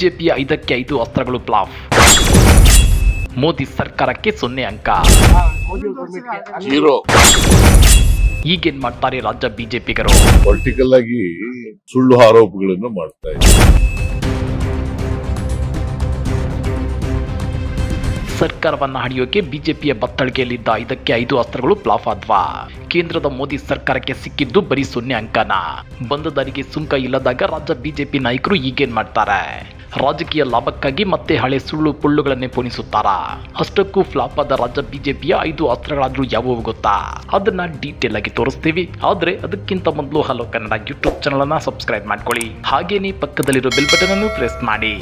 ಬಿಜೆಪಿಯ ಐದಕ್ಕೆ ಐದು ಅಸ್ತ್ರಗಳು ಪ್ಲಾಫ್ ಮೋದಿ ಸರ್ಕಾರಕ್ಕೆ ಸೊನ್ನೆ ಅಂಕ. ಜೀರೋ. ಈಗೇನ್ ಮಾಡ್ತಾರೆ ರಾಜ್ಯ ಬಿಜೆಪಿಗರು? ಪೊಲಿಟಿಕಲ್ ಆಗಿ ಸುಳ್ಳು ಆರೋಪಗಳನ್ನು ಮಾಡ್ತಾ ಇದ್ದಾರೆ. ಸರ್ಕಾರವನ್ನ ಹಡಿಯೋಕೆ ಬಿಜೆಪಿಯ ಬತ್ತಳಿಗೆಯಲ್ಲಿದ್ದ ಐದಕ್ಕೆ ಐದು ಅಸ್ತ್ರಗಳು ಪ್ಲಾಫ್ ಆದ್ವಾ? ಕೇಂದ್ರದ ಮೋದಿ ಸರ್ಕಾರಕ್ಕೆ ಸಿಕ್ಕಿದ್ದು ಬರೀ ಸೊನ್ನೆ ಅಂಕನ? ಬಂದ ದಾರಿಗೆ ಸುಂಕ ಇಲ್ಲದಾಗ ರಾಜ್ಯ ಬಿಜೆಪಿ ನಾಯಕರು ಈಗೇನ್ ಮಾಡ್ತಾರೆ? ರಾಜಕೀಯ ಲಾಭಕ್ಕಾಗಿ ಮತ್ತೆ ಹಳೆ ಸುಳ್ಳು ಪುಳ್ಳುಗಳನ್ನೇ ಪೋಣಿಸುತ್ತಾರಾ ಅಷ್ಟಕ್ಕೂ ಫ್ಲಾಪ್ ಆದ ರಾಜ್ಯ ಬಿಜೆಪಿಯ ಐದು ಅಸ್ತ್ರಗಳಾದ್ರೂ ಯಾವುವು ಗೊತ್ತಾ? ಅದನ್ನ ಡೀಟೇಲ್ ಆಗಿ ತೋರಿಸ್ತೀವಿ. ಆದ್ರೆ ಅದಕ್ಕಿಂತ ಮೊದಲು ಹಲೋ ಕನ್ನಡ ಯೂಟ್ಯೂಬ್ ಚಾನಲ್ ಅನ್ನ ಸಬ್ಸ್ಕ್ರೈಬ್ ಮಾಡ್ಕೊಳ್ಳಿ. ಹಾಗೇನೇ ಪಕ್ಕದಲ್ಲಿರೋ ಬೆಲ್ ಬಟನ್ ಅನ್ನು ಪ್ರೆಸ್ ಮಾಡಿ.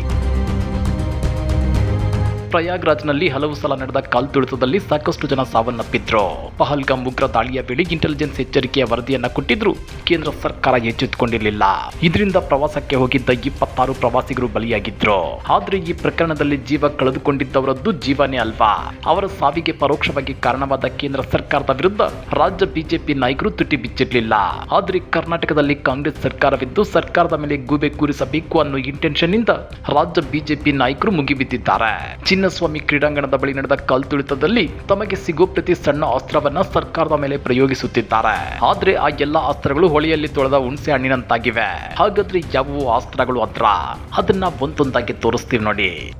ಪ್ರಯಾಗ್ರಾಜ್ನಲ್ಲಿ ಹಲವು ಸಲ ನಡೆದ ಕಾಲ್ತುಳಿತದಲ್ಲಿ ಸಾಕಷ್ಟು ಜನ ಸಾವನ್ನಪ್ಪಿದ್ರು. ಪಹಲ್ಗಾಮ್ ಉಗ್ರ ದಾಳಿಯ ವೇಳೆ ಇಂಟೆಲಿಜೆನ್ಸ್ ಎಚ್ಚರಿಕೆಯ ವರದಿಯನ್ನ ಕೊಟ್ಟಿದ್ರು. ಕೇಂದ್ರ ಸರ್ಕಾರ ಎಚ್ಚೆತ್ತುಕೊಂಡಿರಲಿಲ್ಲ. ಇದರಿಂದ ಪ್ರವಾಸಕ್ಕೆ ಹೋಗಿದ್ದ ಇಪ್ಪತ್ತಾರು ಪ್ರವಾಸಿಗರು ಬಲಿಯಾಗಿದ್ರು. ಆದ್ರೆ ಈ ಪ್ರಕರಣದಲ್ಲಿ ಜೀವ ಕಳೆದುಕೊಂಡಿದ್ದವರದ್ದು ಜೀವನೇ ಅಲ್ವಾ? ಅವರ ಸಾವಿಗೆ ಪರೋಕ್ಷವಾಗಿ ಕಾರಣವಾದ ಕೇಂದ್ರ ಸರ್ಕಾರದ ವಿರುದ್ಧ ರಾಜ್ಯ ಬಿಜೆಪಿ ನಾಯಕರು ತುಟಿ ಬಿಚ್ಚಿರ್ಲಿಲ್ಲ ಆದ್ರೆ ಕರ್ನಾಟಕದಲ್ಲಿ ಕಾಂಗ್ರೆಸ್ ಸರ್ಕಾರವಿದ್ದು ಸರ್ಕಾರದ ಮೇಲೆ ಗೂಬೆ ಕೂರಿಸಬೇಕು ಅನ್ನೋ ಇಂಟೆನ್ಷನ್ ಇಂದ ರಾಜ್ಯ ಬಿಜೆಪಿ ನಾಯಕರು ಮುಗಿಬಿದ್ದಿದ್ದಾರೆ. ಚಿನ್ನಸ್ವಾಮಿ ಕ್ರೀಡಾಂಗಣದ ಬಳಿ ನಡೆದ ಕಲ್ತುಳಿತದಲ್ಲಿ ತಮಗೆ ಸಿಗೋ ಪ್ರತಿ ಸಣ್ಣ ಅಸ್ತ್ರವನ್ನ ಸರ್ಕಾರದ ಮೇಲೆ ಪ್ರಯೋಗಿಸುತ್ತಿದ್ದಾರೆ. ಆದ್ರೆ ಆ ಎಲ್ಲಾ ಅಸ್ತ್ರಗಳು ಹೊಳೆಯಲ್ಲಿ ತೊಳೆದ ಹುಣಸೆ ಹಣ್ಣಿನಂತಾಗಿವೆ. ಹಾಗಾದ್ರೆ ಯಾವುವು ಅಸ್ತ್ರಗಳು ಅದ್ರ? ಅದನ್ನ ಒಂದೊಂದಾಗಿ ತೋರಿಸ್ತೀವಿ ನೋಡಿ.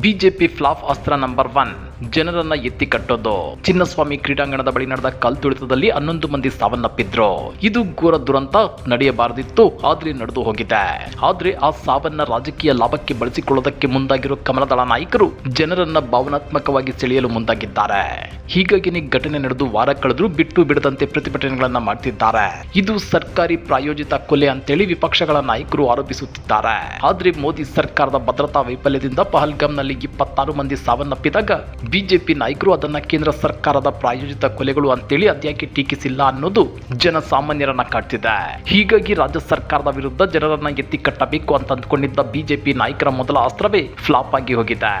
ಬಿಜೆಪಿ ಫ್ಲಾಫ್ ಅಸ್ತ್ರ ನಂಬರ್ ಒನ್. ಜನರನ್ನ ಎತ್ತಿ ಕಟ್ಟೋದು. ಚಿನ್ನಸ್ವಾಮಿ ಕ್ರೀಡಾಂಗಣದ ಬಳಿ ನಡೆದ ಕಲ್ತುಳಿತದಲ್ಲಿ ಹನ್ನೊಂದು ಮಂದಿ ಸಾವನ್ನಪ್ಪಿದ್ರು. ಇದು ಘೋರ ದುರಂತ ನಡೆಯಬಾರದಿತ್ತು. ಆದ್ರೆ ನಡೆದು ಹೋಗಿದೆ. ಆದ್ರೆ ಆ ಸಾವನ್ನ ರಾಜಕೀಯ ಲಾಭಕ್ಕೆ ಬಳಸಿಕೊಳ್ಳೋದಕ್ಕೆ ಮುಂದಾಗಿರೋ ಕಮಲದಳ ನಾಯಕರು ಜನರನ್ನ ಭಾವನಾತ್ಮಕವಾಗಿ ಸೆಳೆಯಲು ಮುಂದಾಗಿದ್ದಾರೆ. ಹೀಗಾಗಿ ಘಟನೆ ನಡೆದು ವಾರ ಕಳೆದ್ರೂ ಬಿಟ್ಟು ಬಿಡದಂತೆ ಪ್ರತಿಭಟನೆಗಳನ್ನ ಮಾಡ್ತಿದ್ದಾರೆ. ಇದು ಸರ್ಕಾರಿ ಪ್ರಾಯೋಜಿತ ಕೊಲೆ ಅಂತೇಳಿ ವಿಪಕ್ಷಗಳ ನಾಯಕರು ಆರೋಪಿಸುತ್ತಿದ್ದಾರೆ. ಆದ್ರೆ ಮೋದಿ ಸರ್ಕಾರದ ಭದ್ರತಾ ವೈಫಲ್ಯದಿಂದ ಪಹಲ್ಗಾಮ್ನಲ್ಲಿ ಇಪ್ಪತ್ತಾರು ಮಂದಿ ಸಾವನ್ನಪ್ಪಿದಾಗ ಬಿಜೆಪಿ ನಾಯಕರು ಅದನ್ನು ಕೇಂದ್ರ ಸರ್ಕಾರದ ಪ್ರಾಯೋಜಿತ ಕೊಲೆಗಳು ಅಂತೇಳಿ ಅದ್ಯಾಕೆ ಟೀಕಿಸಿಲ್ಲ ಅನ್ನೋದು ಜನಸಾಮಾನ್ಯರನ್ನ ಕಾಡ್ತಿದೆ. ಹೀಗಾಗಿ ರಾಜ್ಯ ಸರ್ಕಾರದ ವಿರುದ್ಧ ಜನರನ್ನ ಎತ್ತಿ ಕಟ್ಟಬೇಕು ಅಂತ ಅಂದ್ಕೊಂಡಿದ್ದ ಬಿಜೆಪಿ ನಾಯಕರ ಮೊದಲ ಅಸ್ತ್ರವೇ ಫ್ಲಾಪ್ ಆಗಿ ಹೋಗಿದೆ.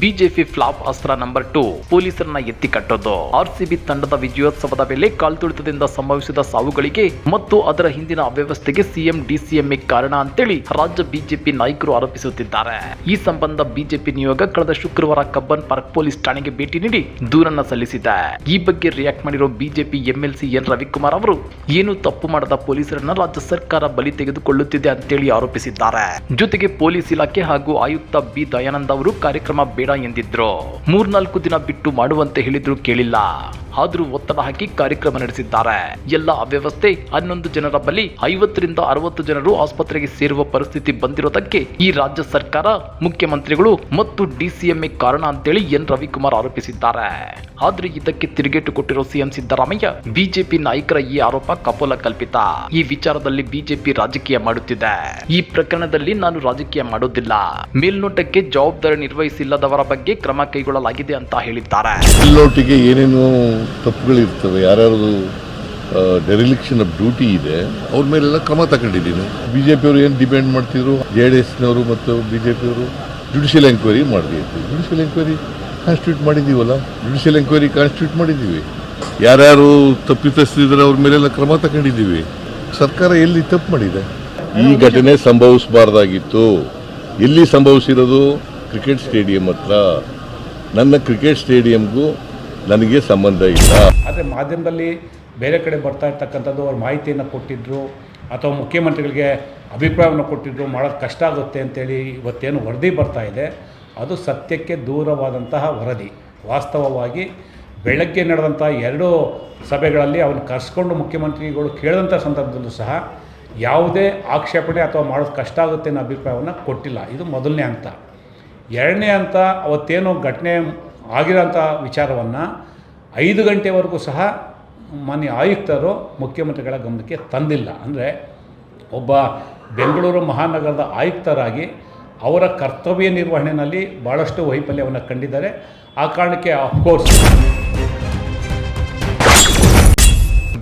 ಬಿಜೆಪಿ ಫ್ಲಾಪ್ ಅಸ್ತ್ರ ನಂಬರ್ ಟೂ. ಪೊಲೀಸರನ್ನ ಎತ್ತಿ ಕಟ್ಟೋದು. ಆರ್ಸಿಬಿ ತಂಡದ ವಿಜಯೋತ್ಸವದ ವೇಳೆ ಕಾಲ್ತುಳಿತದಿಂದ ಸಂಭವಿಸಿದ ಸಾವುಗಳಿಗೆ ಮತ್ತು ಅದರ ಹಿಂದಿನ ಅವ್ಯವಸ್ಥೆಗೆ ಸಿಎಂ, ಡಿಸಿಎಂಎ ಕಾರಣ ಅಂತೇಳಿ ರಾಜ್ಯ ಬಿಜೆಪಿ ನಾಯಕರು ಆರೋಪಿಸುತ್ತಿದ್ದಾರೆ. ಈ ಸಂಬಂಧ ಬಿಜೆಪಿ ನಿಯೋಗ ಕಳೆದ ಶುಕ್ರವಾರ ಕಬ್ಬನ್ ಪಾರ್ಕ್ ಪೊಲೀಸ್ ಠಾಣೆಗೆ ಭೇಟಿ ನೀಡಿ ದೂರನ್ನ ಸಲ್ಲಿಸಿದೆ. ಈ ಬಗ್ಗೆ ರಿಯಾಕ್ಟ್ ಮಾಡಿರೋ ಬಿಜೆಪಿ ಎಂಎಲ್ಸಿ ಎನ್ ರವಿಕುಮಾರ್ ಅವರು, ಏನು ತಪ್ಪು ಮಾಡದ ಪೊಲೀಸರನ್ನ ರಾಜ್ಯ ಸರ್ಕಾರ ಬಲಿ ತೆಗೆದುಕೊಳ್ಳುತ್ತಿದೆ ಅಂತೇಳಿ ಆರೋಪಿಸಿದ್ದಾರೆ. ಜೊತೆಗೆ ಪೊಲೀಸ್ ಇಲಾಖೆ ಹಾಗೂ ಆಯುಕ್ತ ಬಿ. ದಯಾನಂದ ಅವರು ಕಾರ್ಯಕ್ರಮ ಬೇಡ ಎಂದಿದ್ರು ಮೂರ್ನಾಲ್ಕು ದಿನ ಬಿಟ್ಟು ಮಾಡುವಂತೆ ಹೇಳಿದ್ರು ಕೇಳಿಲ್ಲ. ಆದ್ರೂ ಒತ್ತಡ ಹಾಕಿ ಕಾರ್ಯಕ್ರಮ ನಡೆಸಿದ್ದಾರೆ. ಎಲ್ಲ ಅವ್ಯವಸ್ಥೆ ಹನ್ನೊಂದು ಜನರ ಬಳಿ ಐವತ್ತರಿಂದ ಅರವತ್ತು ಜನರು ಆಸ್ಪತ್ರೆಗೆ ಸೇರುವ ಪರಿಸ್ಥಿತಿ ಬಂದಿರೋದಕ್ಕೆ ಈ ರಾಜ್ಯ ಸರ್ಕಾರ, ಮುಖ್ಯಮಂತ್ರಿಗಳು ಮತ್ತು ಡಿಸಿಎಂಎ ಕಾರಣ ಅಂತೇಳಿ ಎನ್. ರವಿಕುಮಾರ್ ಆರೋಪಿಸಿದ್ದಾರೆ. ಆದ್ರೆ ಇದಕ್ಕೆ ತಿರುಗೇಟು ಕೊಟ್ಟಿರೋ ಸಿಎಂ ಸಿದ್ದರಾಮಯ್ಯ, ಬಿಜೆಪಿ ನಾಯಕರ ಈ ಆರೋಪ ಕಪೋಲ ಕಲ್ಪಿತ. ಈ ವಿಚಾರದಲ್ಲಿ ಬಿಜೆಪಿ ರಾಜಕೀಯ ಮಾಡುತ್ತಿದೆ. ಈ ಪ್ರಕರಣದಲ್ಲಿ ನಾನು ರಾಜಕೀಯ ಮಾಡೋದಿಲ್ಲ. ಮೇಲ್ನೋಟಕ್ಕೆ ಜವಾಬ್ದಾರಿ ನಿರ್ವಹಿಸಿಲ್ಲದವರ ಬಗ್ಗೆ ಕ್ರಮ ಕೈಗೊಳ್ಳಲಾಗಿದೆ ಅಂತ ಹೇಳಿದ್ದಾರೆ. ಏನೇನು ತಪ್ಪುಗಳಿರ್ತವೆ. ಯಾರ್ಯಾರು ಡೆರಿಲಿಕ್ಷನ್ ಆಫ್ ಡ್ಯೂಟಿ ಇದೆ, ಅವ್ರ ಮೇಲೆಲ್ಲ ಕ್ರಮ ತಗೊಂಡಿದ್ದೀನಿ. ಬಿ ಜೆ ಪಿಯವರು ಏನು ಡಿಪೆಂಡ್ ಮಾಡ್ತಿದ್ರು? ಜೆ ಡಿ ಎಸ್ನವರು ಮತ್ತು ಬಿ ಜೆ ಪಿಯವರು ಜುಡಿಷಿಯಲ್ ಎಂಕ್ವೈರಿ ಮಾಡಿದ್ವಿ ಜುಡಿಷಿಯಲ್ ಎಂಕ್ವೈರಿ ಕಾನ್ಸ್ಟಿಟ್ಯೂಟ್ ಮಾಡಿದ್ದೀವಲ್ಲ? ಜುಡಿಷಿಯಲ್ ಎಂಕ್ವೈರಿ ಕಾನ್ಸ್ಟಿಟ್ಯೂಟ್ ಮಾಡಿದ್ದೀವಿ. ಯಾರ್ಯಾರು ತಪ್ಪಿತಸ್ತಿದ್ರೆ ಅವ್ರ ಮೇಲೆಲ್ಲ ಕ್ರಮ ತಗೊಂಡಿದ್ದೀವಿ. ಸರ್ಕಾರ ಎಲ್ಲಿ ತಪ್ಪು ಮಾಡಿದೆ? ಈ ಘಟನೆ ಸಂಭವಿಸಬಾರ್ದಾಗಿತ್ತು. ಎಲ್ಲಿ ಸಂಭವಿಸಿರೋದು? ಕ್ರಿಕೆಟ್ ಸ್ಟೇಡಿಯಂ ಹತ್ರ. ನನ್ನ ಕ್ರಿಕೆಟ್ ಸ್ಟೇಡಿಯಂಗೂ ನನಗೆ ಸಂಬಂಧ ಇಲ್ಲ. ಆದರೆ ಮಾಧ್ಯಮದಲ್ಲಿ ಬೇರೆ ಕಡೆ ಬರ್ತಾ ಇರ್ತಕ್ಕಂಥದ್ದು ಅವ್ರು ಮಾಹಿತಿಯನ್ನು ಕೊಟ್ಟಿದ್ದರು ಅಥವಾ ಮುಖ್ಯಮಂತ್ರಿಗಳಿಗೆ ಅಭಿಪ್ರಾಯವನ್ನು ಕೊಟ್ಟಿದ್ದರು ಮಾಡೋದು ಕಷ್ಟ ಆಗುತ್ತೆ ಅಂತೇಳಿ ಇವತ್ತೇನು ವರದಿ ಬರ್ತಾ ಇದೆ, ಅದು ಸತ್ಯಕ್ಕೆ ದೂರವಾದಂತಹ ವರದಿ. ವಾಸ್ತವವಾಗಿ ಬೆಳಗ್ಗೆ ನಡೆದಂಥ ಎರಡು ಸಭೆಗಳಲ್ಲಿ ಅವನು ಕರೆಸ್ಕೊಂಡು ಮುಖ್ಯಮಂತ್ರಿಗಳು ಕೇಳಿದಂಥ ಸಂದರ್ಭದಲ್ಲೂ ಸಹ ಯಾವುದೇ ಆಕ್ಷೇಪಣೆ ಅಥವಾ ಮಾಡೋದು ಕಷ್ಟ ಆಗುತ್ತೆ ಅನ್ನೋ ಅಭಿಪ್ರಾಯವನ್ನು ಕೊಟ್ಟಿಲ್ಲ. ಇದು ಮೊದಲನೇ ಹಂತ. ಎರಡನೇ ಹಂತ, ಅವತ್ತೇನು ಘಟನೆ ಆಗಿರೋಂಥ ವಿಚಾರವನ್ನು ಐದು ಗಂಟೆವರೆಗೂ ಸಹ ಮಾನ್ಯ ಆಯುಕ್ತರು ಮುಖ್ಯಮಂತ್ರಿಗಳ ಗಮನಕ್ಕೆ ತಂದಿಲ್ಲ. ಅಂದರೆ ಒಬ್ಬ ಬೆಂಗಳೂರು ಮಹಾನಗರದ ಆಯುಕ್ತರಾಗಿ ಅವರ ಕರ್ತವ್ಯ ನಿರ್ವಹಣೆಯಲ್ಲಿ ಭಾಳಷ್ಟು ವೈಫಲ್ಯವನ್ನು ಕಂಡಿದ್ದಾರೆ. ಆ ಕಾರಣಕ್ಕೆ ಅಫ್ಕೋರ್ಸ್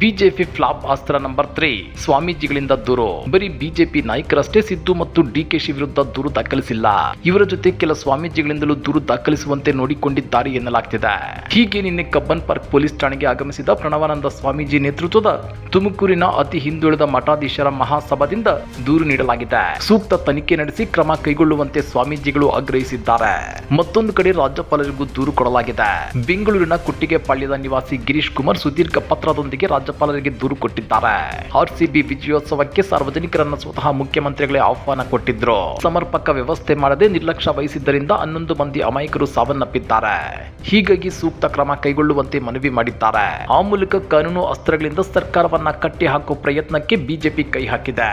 ಬಿಜೆಪಿ ಫ್ಲಾಪ್ ಅಸ್ತ್ರ ನಂಬರ್ ತ್ರೀ. ಸ್ವಾಮೀಜಿಗಳಿಂದ ದೂರು. ಬರೀ ಬಿಜೆಪಿ ನಾಯಕರಷ್ಟೇ ಸಿದ್ದು ಮತ್ತು ಡಿಕೆಶಿ ವಿರುದ್ಧ ದೂರು ದಾಖಲಿಸಿಲ್ಲ. ಇವರ ಜೊತೆ ಕೆಲ ಸ್ವಾಮೀಜಿಗಳಿಂದಲೂ ದೂರು ದಾಖಲಿಸುವಂತೆ ನೋಡಿಕೊಂಡಿದ್ದಾರೆ ಎನ್ನಲಾಗ್ತಿದೆ. ಹೀಗೆ ನಿನ್ನೆ ಕಬ್ಬನ್ ಪಾರ್ಕ್ ಪೊಲೀಸ್ ಠಾಣೆಗೆ ಆಗಮಿಸಿದ ಪ್ರಣವಾನಂದ ಸ್ವಾಮೀಜಿ ನೇತೃತ್ವದ ತುಮಕೂರಿನ ಅತಿ ಹಿಂದುಳಿದ ಮಠಾಧೀಶರ ಮಹಾಸಭಾದಿಂದ ದೂರು ನೀಡಲಾಗಿದೆ. ಸೂಕ್ತ ತನಿಖೆ ನಡೆಸಿ ಕ್ರಮ ಕೈಗೊಳ್ಳುವಂತೆ ಸ್ವಾಮೀಜಿಗಳು ಆಗ್ರಹಿಸಿದ್ದಾರೆ. ಮತ್ತೊಂದು ಕಡೆ ರಾಜ್ಯಪಾಲರಿಗೂ ದೂರು ಕೊಡಲಾಗಿದೆ. ಬೆಂಗಳೂರಿನ ಕುಟ್ಟಿಗೆ ಪಾಳ್ಯದ ನಿವಾಸಿ ಗಿರೀಶ್ ಕುಮಾರ್ ಸುದೀರ್ಘ ಪತ್ರದೊಂದಿಗೆ ರಾಜ್ಯಪಾಲರಿಗೆ ದೂರು ಕೊಟ್ಟಿದ್ದಾರೆ. ಆರ್ಸಿಬಿ ವಿಜಯೋತ್ಸವಕ್ಕೆ ಸಾರ್ವಜನಿಕರನ್ನ ಸ್ವತಃ ಮುಖ್ಯಮಂತ್ರಿಗಳೇ ಆಹ್ವಾನ ಕೊಟ್ಟಿದ್ರು. ಸಮರ್ಪಕ ವ್ಯವಸ್ಥೆ ಮಾಡದೆ ನಿರ್ಲಕ್ಷ್ಯ ವಹಿಸಿದ್ದರಿಂದ ಹನ್ನೊಂದು ಮಂದಿ ಅಮಾಯಕರು ಸಾವನ್ನಪ್ಪಿದ್ದಾರೆ. ಹೀಗಾಗಿ ಸೂಕ್ತ ಕ್ರಮ ಕೈಗೊಳ್ಳುವಂತೆ ಮನವಿ ಮಾಡಿದ್ದಾರೆ. ಆ ಮೂಲಕ ಕಾನೂನು ಅಸ್ತ್ರಗಳಿಂದ ಸರ್ಕಾರವನ್ನ ಕಟ್ಟಿ ಹಾಕುವ ಪ್ರಯತ್ನಕ್ಕೆ ಬಿಜೆಪಿ ಕೈ ಹಾಕಿದೆ.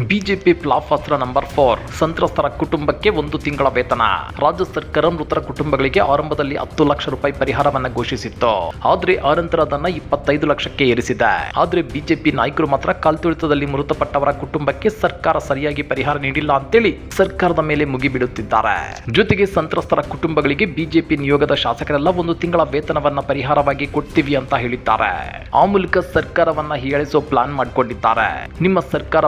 ಬಿಜೆಪಿ ಫ್ಲಾಪ್ ಅಸ್ತ್ರ ನಂಬರ್ ಫೋರ್, ಸಂತ್ರಸ್ತರ ಕುಟುಂಬಕ್ಕೆ ಒಂದು ತಿಂಗಳ ವೇತನ. ರಾಜ್ಯ ಸರ್ಕಾರ ಮೃತರ ಕುಟುಂಬಗಳಿಗೆ ಆರಂಭದಲ್ಲಿ ಹತ್ತು ಲಕ್ಷ ರೂಪಾಯಿ ಪರಿಹಾರವನ್ನ ಘೋಷಿಸಿತ್ತು. ಆದ್ರೆ ಆನಂತರ ಅದನ್ನ ಇಪ್ಪತ್ತೈದು ಲಕ್ಷಕ್ಕೆ ಏರಿಸಿದೆ. ಆದ್ರೆ ಬಿಜೆಪಿ ನಾಯಕರು ಮಾತ್ರ ಕಾಲ್ತುಳಿತದಲ್ಲಿ ಮೃತಪಟ್ಟವರ ಕುಟುಂಬಕ್ಕೆ ಸರ್ಕಾರ ಸರಿಯಾಗಿ ಪರಿಹಾರ ನೀಡಿಲ್ಲ ಅಂತೇಳಿ ಸರ್ಕಾರದ ಮೇಲೆ ಮುಗಿಬಿಡುತ್ತಿದ್ದಾರೆ. ಜೊತೆಗೆ ಸಂತ್ರಸ್ತರ ಕುಟುಂಬಗಳಿಗೆ ಬಿಜೆಪಿ ನಿಯೋಗದ ಶಾಸಕರೆಲ್ಲ ಒಂದು ತಿಂಗಳ ವೇತನವನ್ನ ಪರಿಹಾರವಾಗಿ ಕೊಡ್ತೀವಿ ಅಂತ ಹೇಳಿದ್ದಾರೆ. ಆ ಮೂಲಕ ಸರ್ಕಾರವನ್ನ ಹೀಯಾಳಿಸೋ ಪ್ಲಾನ್ ಮಾಡಿಕೊಂಡಿದ್ದಾರೆ. ನಿಮ್ಮ ಸರ್ಕಾರ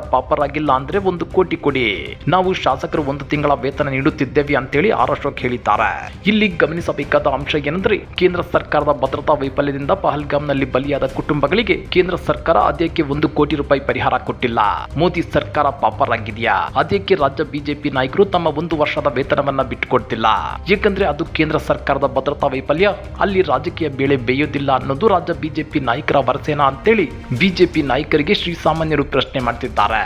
ಪಾಪರಾಗಿಲ್ಲ ಅಂದ್ರೆ ಒಂದು ಕೋಟಿ ಕೊಡಿ. ನಾವು ಶಾಸಕರು ಒಂದು ತಿಂಗಳ ವೇತನ ನೀಡುತ್ತಿದ್ದೇವೆ ಅಂತೇಳಿ ಆರ್ ಅಶೋಕ್ ಹೇಳಿದ್ದಾರೆ. ಇಲ್ಲಿ ಗಮನಿಸಬೇಕಾದ ಅಂಶ ಏನಂದ್ರೆ ಕೇಂದ್ರ ಸರ್ಕಾರದ ಭದ್ರತಾ ವೈಫಲ್ಯದಿಂದ ಪಹಲ್ಗಾಮ್ನಲ್ಲಿ ಬಲಿಯಾದ ಕುಟುಂಬಗಳಿಗೆ ಕೇಂದ್ರ ಸರ್ಕಾರ ಅದಕ್ಕೆ ಒಂದು ಕೋಟಿ ರೂಪಾಯಿ ಪರಿಹಾರ ಕೊಟ್ಟಿಲ್ಲ? ಮೋದಿ ಸರ್ಕಾರ ಪಾಪರಾಗಿದೆಯಾ? ಅದಕ್ಕೆ ರಾಜ್ಯ ಬಿಜೆಪಿ ನಾಯಕರು ತಮ್ಮ ಒಂದು ವರ್ಷದ ವೇತನವನ್ನ ಬಿಟ್ಟುಕೊಡ್ತಿಲ್ಲ? ಏಕೆಂದ್ರೆ ಅದು ಕೇಂದ್ರ ಸರ್ಕಾರದ ಭದ್ರತಾ ವೈಫಲ್ಯ. ಅಲ್ಲಿ ರಾಜಕೀಯ ಬೇಳೆ ಬೇಯೋದಿಲ್ಲ ಅನ್ನೋದು ರಾಜ್ಯ ಬಿಜೆಪಿ ನಾಯಕರ ವರಸೇನಾ ಅಂತೇಳಿ ಬಿಜೆಪಿ ನಾಯಕರಿಗೆ ಶ್ರೀಸಾಮಾನ್ಯರು ಪ್ರಶ್ನೆ ಮಾಡ್ತಿದ್ದಾರೆ.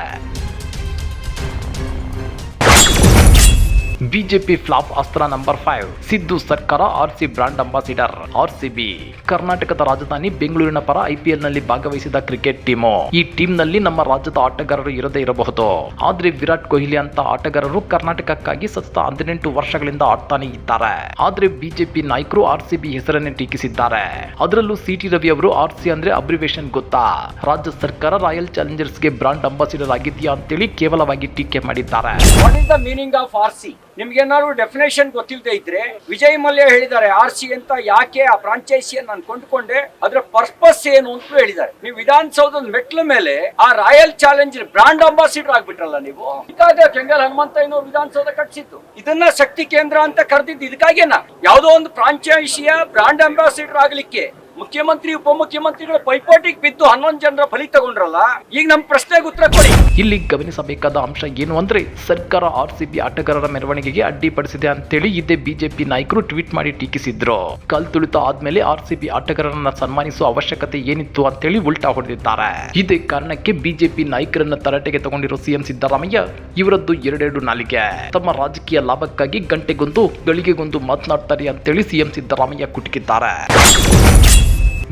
ಬಿಜೆಪಿ ಫ್ಲಾಪ್ ಅಸ್ತ್ರ ನಂಬರ್ ಫೈವ್ ಸಿದ್ದು ಸರ್ಕಾರ R C brand ambassador RCB ಕರ್ನಾಟಕದ ರಾಜಧಾನಿ ಬೆಂಗಳೂರಿನ ಪರ ಐಪಿಎಲ್ನಲ್ಲಿ ಭಾಗವಹಿಸಿದ ಕ್ರಿಕೆಟ್ ಟೀಮು. ಈ ಟೀಮ್ನಲ್ಲಿ ನಮ್ಮ ರಾಜ್ಯದ ಆಟಗಾರರು ಇರದೇ ಇರಬಹುದು. ಆದ್ರೆ ವಿರಾಟ್ ಕೊಹ್ಲಿ ಅಂತ ಆಟಗಾರರು ಕರ್ನಾಟಕಕ್ಕಾಗಿ ಸತತ ಹದಿನೆಂಟು ವರ್ಷಗಳಿಂದ ಆಡ್ತಾನೆ ಇದ್ದಾರೆ. ಆದ್ರೆ ಬಿಜೆಪಿ ನಾಯಕರು ಆರ್ಸಿಬಿ ಹೆಸರನ್ನೇ ಟೀಕಿಸಿದ್ದಾರೆ. ಅದರಲ್ಲೂ ಸಿಟಿ ರವಿ ಅವರು ಆರ್ ಸಿ ಅಂದ್ರೆ ಅಬ್ರಿವೇಶನ್ ಗೊತ್ತಾ? ರಾಜ್ಯ ಸರ್ಕಾರ ರಾಯಲ್ ಚಾಲೆಂಜರ್ಸ್ಗೆ ಬ್ರಾಂಡ್ ಅಂಬಾಸಿಡರ್ ಆಗಿದೆಯಾ ಅಂತೇಳಿ ಕೇವಲವಾಗಿ ಟೀಕೆ ಮಾಡಿದ್ದಾರೆ. What is the meaning of R C ನಿಮ್ಗೆ ಏನಾದ್ರು ಡೆಫಿನೇಷನ್ ಗೊತ್ತಿಲ್ಲದೆ ಇದ್ರೆ ವಿಜಯ್ ಮಲ್ಯ ಹೇಳಿದ್ದಾರೆ ಆರ್ ಸಿ ಅಂತ ಯಾಕೆ ಆ ಫ್ರಾಂಚೈಸಿಯನ್ನು ನಾನು ಕೊಂಡ್ಕೊಂಡೆ, ಅದರ ಪರ್ಪಸ್ ಏನು ಅಂತ ಹೇಳಿದ್ದಾರೆ. ನೀವು ವಿಧಾನಸೌಧದ ಮೆಟ್ಲ ಮೇಲೆ ಆ ರಾಯಲ್ ಚಾಲೆಂಜ್ ಬ್ರಾಂಡ್ ಅಂಬಾಸಿಡರ್ ಆಗ್ಬಿಟ್ರಲ್ಲ ನೀವು? ಇದಕ್ಕಾಗಿ ಕೆಂಗಲ್ ಹನುಮಂತ ಏನೋ ವಿಧಾನಸೌಧ ಕಟ್ಸಿತ್ತು ಇದನ್ನ ಶಕ್ತಿ ಕೇಂದ್ರ ಅಂತ ಕರೆದಿದ್ದು, ಇದಕ್ಕಾಗೇನ? ಯಾವುದೋ ಒಂದು ಫ್ರಾಂಚೈಸಿಯ ಬ್ರಾಂಡ್ ಅಂಬಾಸಿಡರ್ ಆಗ್ಲಿಕ್ಕೆ ಮುಖ್ಯಮಂತ್ರಿ, ಉಪಮುಖ್ಯಮಂತ್ರಿಗಳ ಪೈಪೋಟಿಗೆ ಬಿದ್ದು ಹನ್ನೊಂದು ಜನರ ಬಲಿ ತಗೊಂಡ್ರಲ್ಲ, ಈಗ ನಮ್ಮ ಪ್ರಶ್ನೆಗೆ ಉತ್ತರ ಕೊಡಿ. ಇಲ್ಲಿ ಗಮನಿಸಬೇಕಾದ ಅಂಶ ಏನು ಅಂದ್ರೆ, ಸರ್ಕಾರ ಆರ್ ಸಿ ಬಿ ಆಟಗಾರರ ಮೆರವಣಿಗೆಗೆ ಅಡ್ಡಿಪಡಿಸಿದೆ ಅಂತೇಳಿ ಇದೇ ಬಿಜೆಪಿ ನಾಯಕರು ಟ್ವೀಟ್ ಮಾಡಿ ಟೀಕಿಸಿದ್ರು. ಕಲ್ ತುಳಿತ ಆದ್ಮೇಲೆ ಆರ್ ಸಿ ಬಿ ಆಟಗಾರರನ್ನ ಸನ್ಮಾನಿಸುವ ಅವಶ್ಯಕತೆ ಏನಿತ್ತು ಅಂತೇಳಿ ಉಲ್ಟಾ ಹೊಡೆದಿದ್ದಾರೆ. ಇದೇ ಕಾರಣಕ್ಕೆ ಬಿಜೆಪಿ ನಾಯಕರನ್ನ ತರಾಟೆಗೆ ತಗೊಂಡಿರೋ ಸಿಎಂ ಸಿದ್ದರಾಮಯ್ಯ ಇವರದ್ದು ಎರಡೆರಡು ನಾಲಿಗೆ. ತಮ್ಮ ರಾಜಕೀಯ ಲಾಭಕ್ಕಾಗಿ ಗಂಟೆಗೊಂದು, ಗಳಿಗೆಗೊಂದು ಮಾತನಾಡ್ತಾರೆ ಅಂತೇಳಿ ಸಿಎಂ ಸಿದ್ದರಾಮಯ್ಯ ಕುಟುಕಿದ್ದಾರೆ.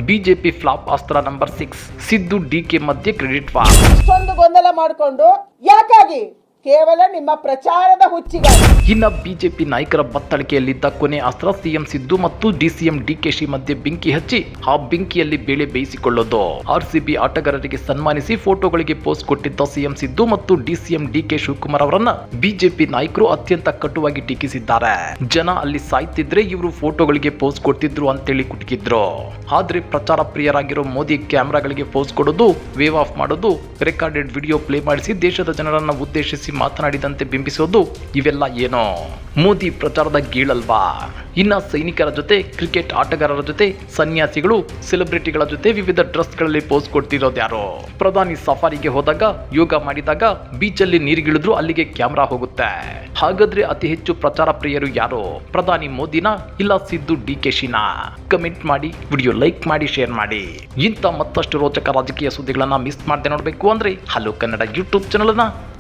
ಬಿಜೆಪಿ ಫ್ಲಾಪ್ ಅಸ್ತ್ರ ನಂಬರ್ ಸಿಕ್ಸ್ ಸಿದ್ದು ಡಿಕೆ ಮಧ್ಯೆ ಕ್ರೆಡಿಟ್ ಗೊಂದಲ ಮಾಡಿಕೊಂಡು ಯಾಕಾಗಿ? ಕೇವಲ ನಿಮ್ಮ ಪ್ರಚಾರದ ಹುಚ್ಚಿಗಾಗಿ ಇನ್ನ ಬಿಜೆಪಿ ನಾಯಕರ ಬತ್ತಳಿಕೆಯಲ್ಲಿದ್ದ ಕೊನೆ ಅಸ್ತ್ರ ಸಿಎಂ ಸಿದ್ದು ಮತ್ತು ಡಿಸಿಎಂ ಡಿಕೆಶಿ ಮಧ್ಯೆ ಬೆಂಕಿ ಹಚ್ಚಿ ಆ ಬೆಂಕಿಯಲ್ಲಿ ಬೇಳೆ ಬೇಯಿಸಿಕೊಳ್ಳೋದು. ಆರ್ಸಿಬಿ ಆಟಗಾರರಿಗೆ ಸನ್ಮಾನಿಸಿ ಫೋಟೋಗಳಿಗೆ ಪೋಸ್ಟ್ ಕೊಟ್ಟಿದ್ದ ಸಿಎಂ ಸಿದ್ದು ಮತ್ತು ಡಿಸಿಎಂ ಡಿಕೆ ಶಿವಕುಮಾರ್ ಅವರನ್ನ ಬಿಜೆಪಿ ನಾಯಕರು ಅತ್ಯಂತ ಕಟುವಾಗಿ ಟೀಕಿಸಿದ್ದಾರೆ. ಜನ ಅಲ್ಲಿ ಸಾಯ್ತಿದ್ರೆ ಇವರು ಫೋಟೋಗಳಿಗೆ ಪೋಸ್ಟ್ ಕೊಡ್ತಿದ್ರು ಅಂತೇಳಿ ಕುಟುಕಿದ್ರು. ಆದ್ರೆ ಪ್ರಚಾರ ಪ್ರಿಯರಾಗಿರೋ ಮೋದಿ ಕ್ಯಾಮೆರಾಗಳಿಗೆ ಪೋಸ್ ಕೊಡೋದು ವೇವ್ ಆಫ್ ಮಾಡೋದು ರೆಕಾರ್ಡೆಡ್ ವಿಡಿಯೋ ಪ್ಲೇ ಮಾಡಿಸಿ ದೇಶದ ಜನರನ್ನ ಉದ್ದೇಶಿಸಿ ಮಾತನಾಡಿದಂತೆ ಬಿಂಬಿಸೋದು ಇವೆಲ್ಲ ಏನೋ? ಮೋದಿ ಪ್ರಚಾರದ ಗೀಳಲ್ವಾ? ಇನ್ನ ಸೈನಿಕರ ಜೊತೆ, ಕ್ರಿಕೆಟ್ ಆಟಗಾರರ ಜೊತೆ, ಸನ್ಯಾಸಿಗಳು, ಸೆಲೆಬ್ರಿಟಿಗಳ ಜೊತೆ ವಿವಿಧ ಡ್ರೆಸ್ಗಳಲ್ಲಿ ಪೋಸ್ ಕೊಡ್ತಿರೋದು ಯಾರೋ? ಪ್ರಧಾನಿ ಸಫಾರಿಗೆ ಹೋದಾಗ, ಯೋಗ ಮಾಡಿದಾಗ ಬೀಚಲ್ಲಿ ನೀರಿಗಿಳಿದ್ರು ಅಲ್ಲಿಗೆ ಕ್ಯಾಮ್ರಾ ಹೋಗುತ್ತೆ. ಹಾಗಾದ್ರೆ ಅತಿ ಹೆಚ್ಚು ಪ್ರಚಾರ ಪ್ರಿಯರು ಯಾರು? ಪ್ರಧಾನಿ ಮೋದಿನ ಇಲ್ಲ ಸಿದ್ದು ಡಿ ಕೆ ಶಿನಾ? ಕಮೆಂಟ್ ಮಾಡಿ, ವಿಡಿಯೋ ಲೈಕ್ ಮಾಡಿ, ಶೇರ್ ಮಾಡಿ. ಇಂಥ ಮತ್ತಷ್ಟು ರೋಚಕ ರಾಜಕೀಯ ಸುದ್ದಿಗಳನ್ನ ಮಿಸ್ ಮಾಡದೆ ನೋಡಬೇಕು ಅಂದ್ರೆ ಹಲೋ ಕನ್ನಡ ಯೂಟ್ಯೂಬ್ ಚಾನಲ್ ಅನ್ನ